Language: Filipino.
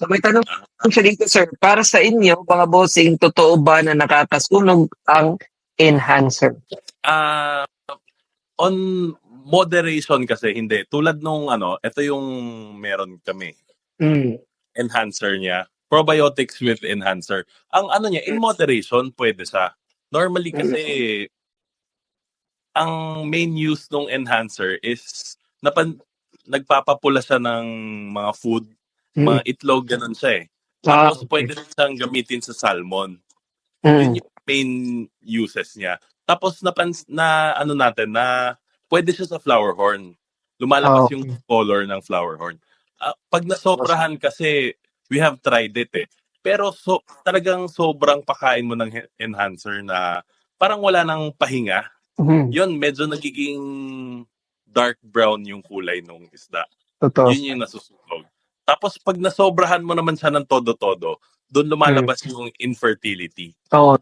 So may tanong siya dito, sir. Para sa inyo, mga bossing, totoo ba na nakakasunog ang enhancer? Ah, on moderation kasi hindi. Tulad nung ano, ito yung meron kami. Mm. Enhancer niya. Probiotics with enhancer. Ang ano niya, in moderation, pwede siya. Normally kasi, ang main use ng enhancer is napan, nagpapapula siya ng mga food, Mm. mga itlog, ganun siya eh. Ah, Tapos pwede rin siyang gamitin sa salmon. mm. Yun yung main uses niya. Tapos napans na ano natin na pwede siya sa flower horn. Lumalabas Ah, yung color ng flower horn. Ah, pag nasobrahan kasi we have tried it eh. Pero so talagang sobrang pakain mo ng he- enhancer na parang wala nang pahinga. Mm. Yun medyo nagiging dark brown yung kulay ng isda. Totoo. Yun yung nasusunog. Tapos pag nasobrahan mo naman siya ng todo-todo, doon lumalabas yung infertility. Oo.